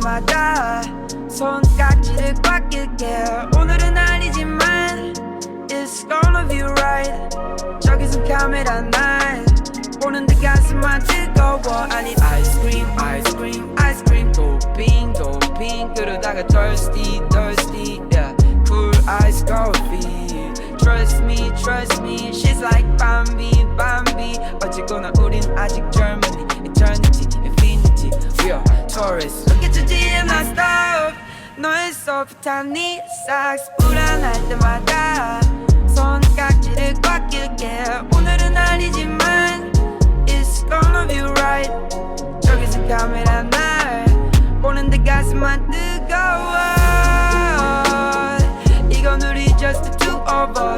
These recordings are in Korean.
때마다 손깍지를 꽉 낄게 오늘은 아니지만 It's gonna be right 저기서 카메라 날 보는데 가슴만 뜨거워 I need ice cream ice cream ice cream 도핑 도핑 그러다가 thirsty thirsty yeah cool ice coffee Trust me, trust me, she's like Bambi, Bambi. 어쨌거나 우린 아직 젊은이, eternity, infinity. We are tourists. Look at your gym, not stop. 너의 소프트한 네 삭스 불안할 때마다 손깍지를 꽉 낄게. 오늘은 아니지만 it's gonna be right. 저기서 카메라 날 보는데 가슴만 뜨거워. 이건 우리 just the two of us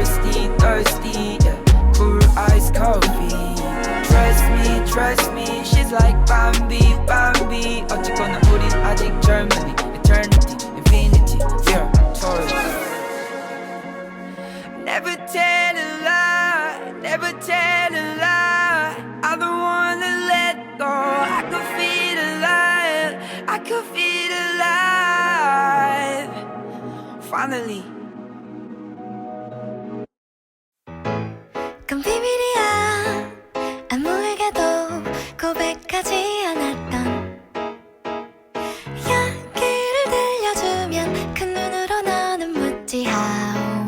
thirsty thirsty yeah. cool ice coffee Trust me trust me she's like Bambi Bambi 어쨌거나 우린 아직 젊은이 eternity infinity yeah Taurus Never tell a lie, never tell a lie. I don't wanna let go. I could feel alive, I could feel alive. Finally.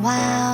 Wow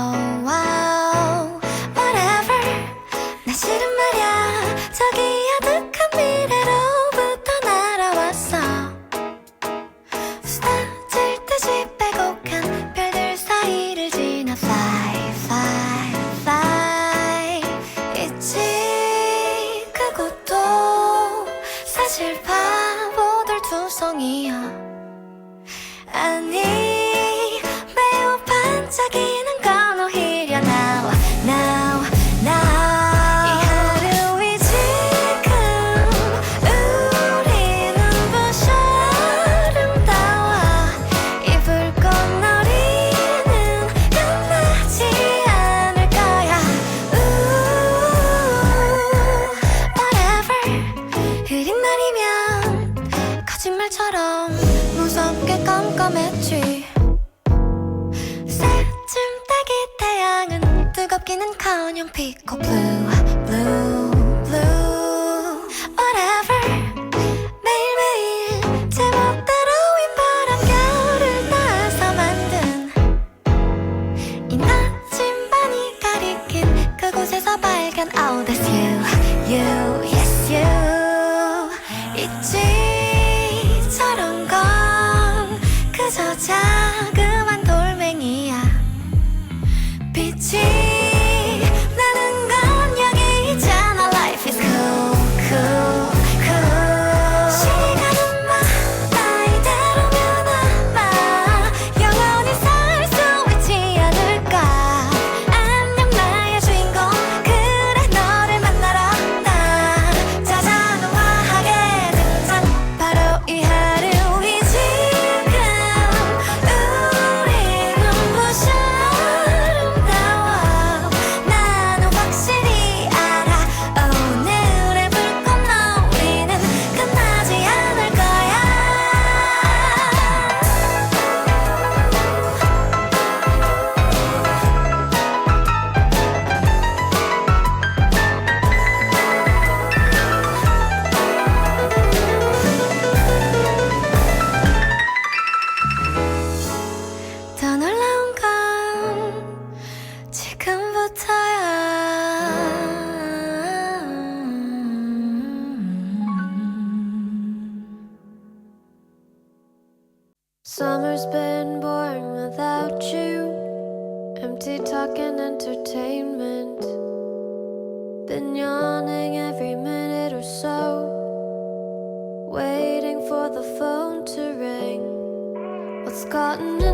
còn nữa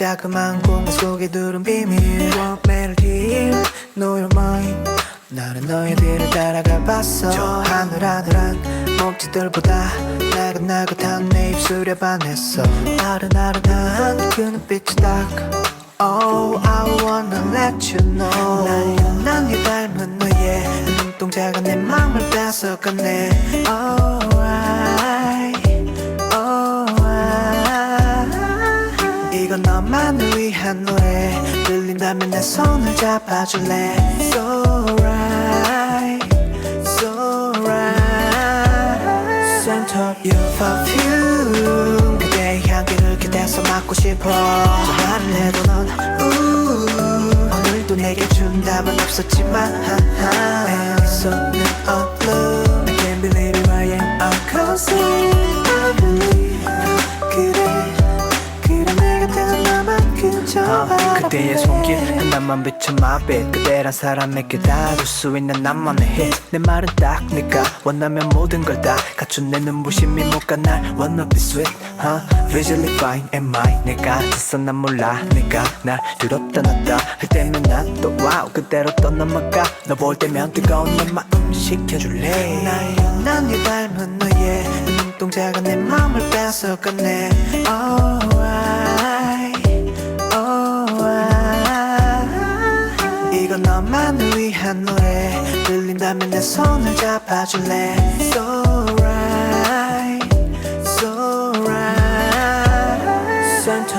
자그마한 공간 속에 두른 비밀. Walk melody Know your mind. 나는 너의 뒤를 따라가 봤어. 저 하늘하늘한 몸짓들보다 나긋나긋한 내 입술에 반했어. 아른아른한 그 눈빛이 딱. Oh I wanna let you know. 난네 닮은 너의 눈동자가 내 맘을 뺏어가네. Alright 한 노래 들린다면 내 손을 잡아줄래? So right So right Scent of perfume 그대의 향기를 기대서 맡고 싶어. 전화를 해도 넌 ooh, 오늘도 내게 준 답은 없었지만 내 손은 blue 그때의 손길 한 너만 비춘 마빛 그대란 사람에게 다줄수 있는 나만의 hit내 말은 딱 네가 원하면 모든 걸 다 갖춘 내 눈부심이 못가 날 wanna be sweet huh? visually fine and mine 내가 있어 난 몰라. 네가 날 두렵다 놨다. 할 때면 난또 와우. 그대로 또 넘어가. 너 볼 때면 뜨거운 내 마음 식혀줄래? 나의 난네 닮은 너의 눈동자가 내 마음을 뺏어가네. Alright 들린다면 내 손을 잡아줄래 So right So right Scent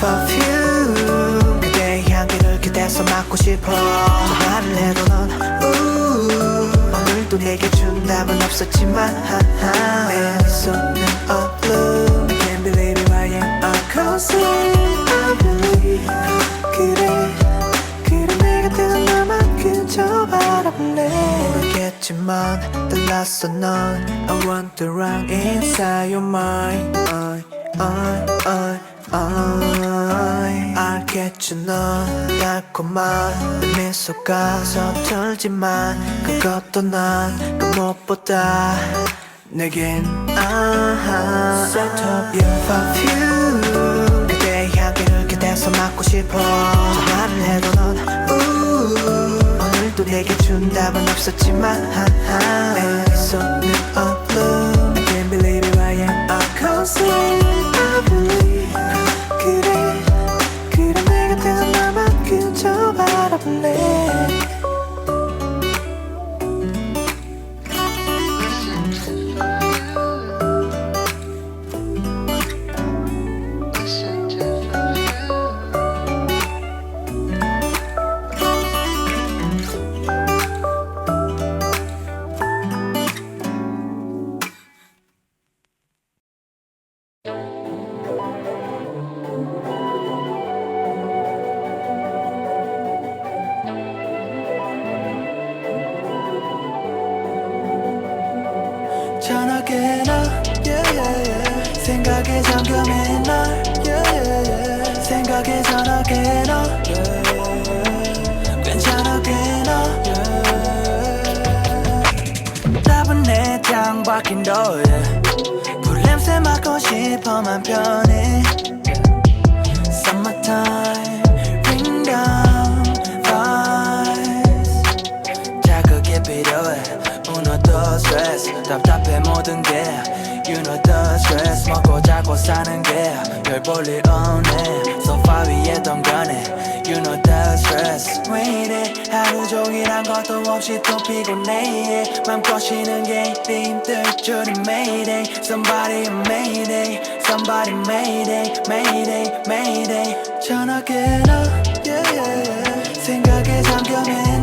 perfume 그대의 향기를 기대서 맡고 싶어 전화를 해도 넌 ooh, 오늘도 내게 준 답은 없었지만 내 손은 a blue I can't believe it I am a cause 모르겠지만 달랐어 넌. I want the wrong inside your mind. I, I, I, I. 알겠지 넌 달콤한 내 미소가 서툴지만 그것도 난그 무엇보다 내겐 아하. Scent of your perfume. 그대의 향기를 기대서 맡고 싶어. 전화를 해도 넌 ooh, 오늘도 내게 준 답은 없었지만 내 손은 a blue I can't believe it I am a cause 내장 박힌 너의 꿀 냄새 맡고 싶어 만 편해. Summertime Bring down vibes 자극이 필요해. 무너져 스트레스 답답해 모든 게 You know the stress 먹고 자고 사는 게별 볼일 없네 소파 위에 덩그네 You know the stress 왜 이래 하루 종일 한 것도 없이 또 피곤해 맘껏 쉬는 게 힘들 줄이 Mayday Somebody Mayday Somebody Mayday Mayday Mayday 전화게 너 yeah, yeah, yeah. 생각에 잠겨 맨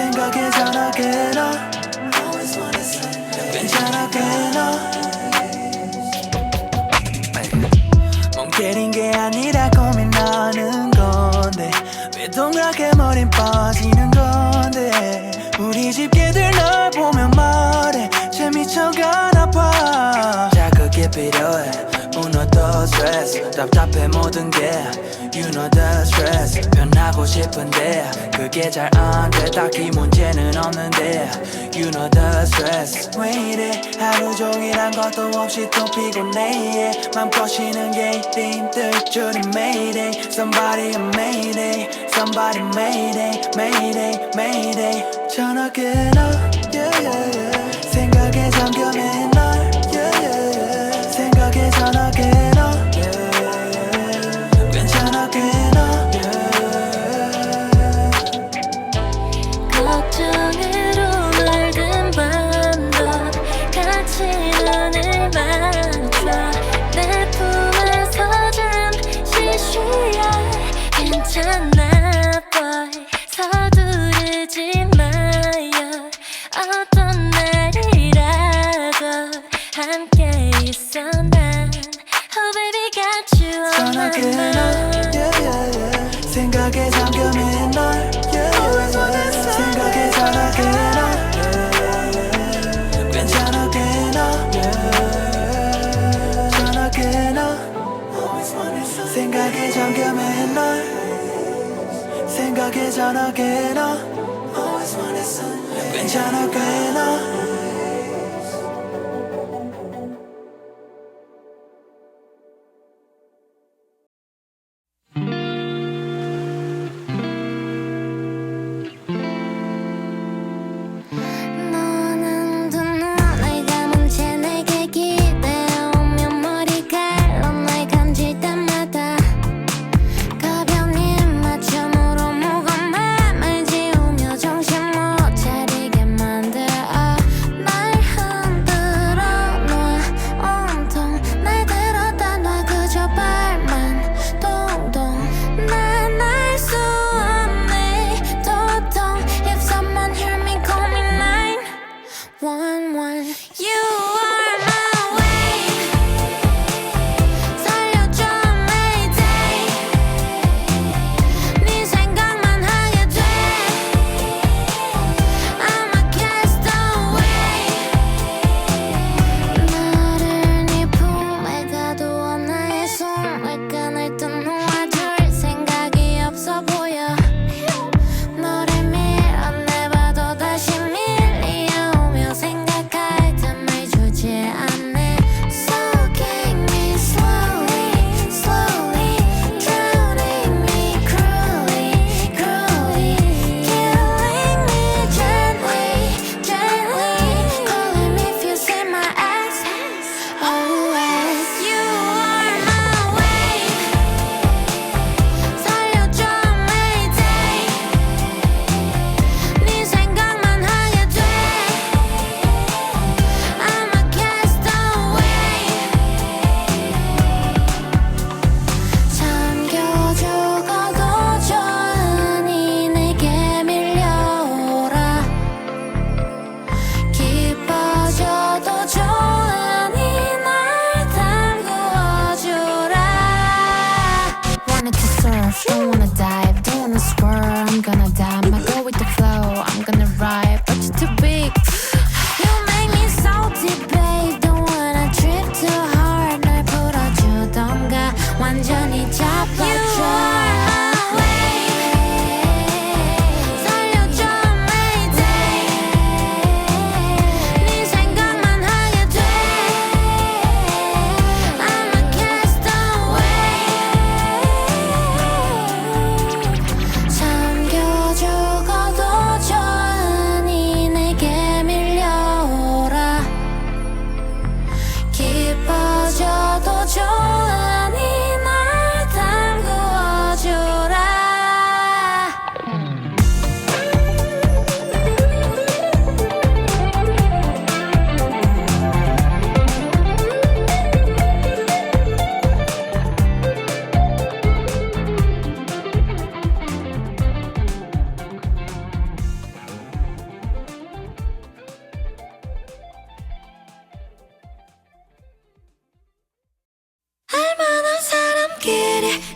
생각에 전화게 너 괜찮아 괜찮아 멍 때린 게 아니라 고민하는 건데 왜 동그랗게 머린 빠지는 건데 우리 집 개들 널 보면 말해. 재미쳐가나 봐. 자극이 필요해 무너져 스트레스 답답해 모든 게 You know the stress 변하고 싶은데 그게 잘 안 돼 딱히 문제는 없는데 You know the stress 왜 이래 하루 종일 한 것도 없이 또 피곤해 맘껏 쉬는 게 힘들 줄이 Mayday Somebody Mayday Somebody Mayday Mayday Mayday 전화게 너 yeah, yeah, yeah. 생각에 잠겨 맨날 감금인 날 생각에 자라게 나 괜찮아 꽤나 괜찮아 나. 생각에 잠금인 날 생각에 자라게 나. 괜찮아 꽤나.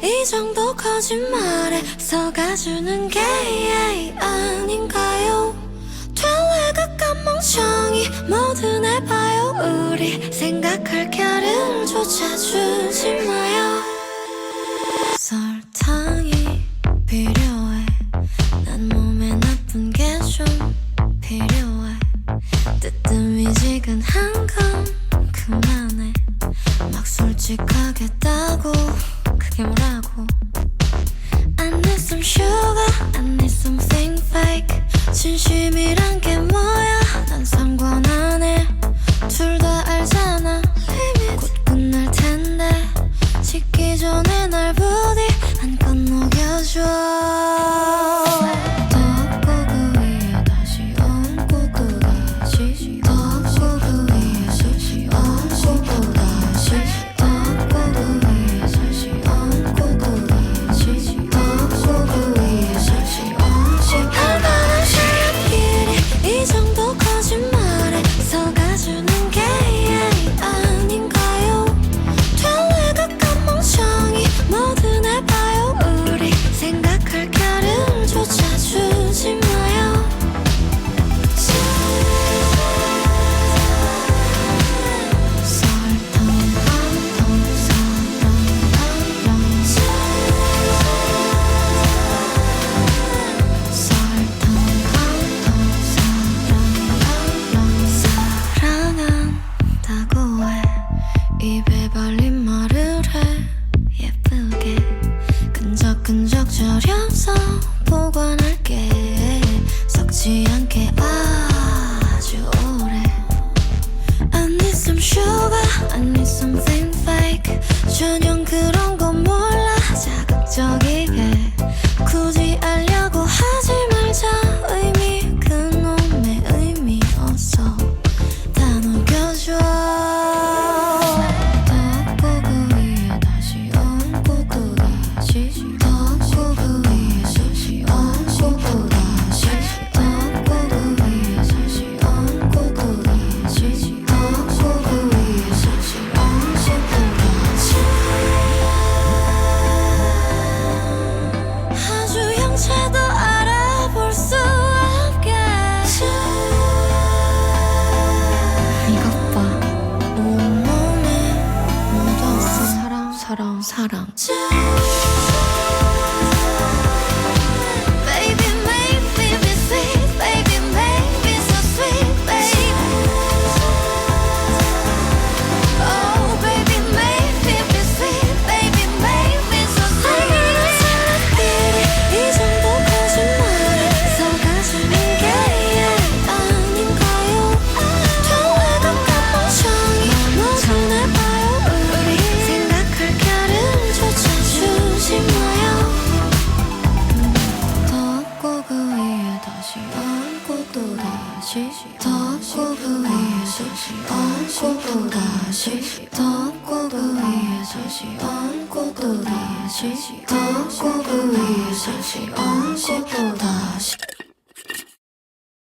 이 정도 거짓말에 속아주는 게 아닌가요? 될래가 깜멍청이 뭐든 해봐요. 우리 생각할 겨를조차 주지 마요.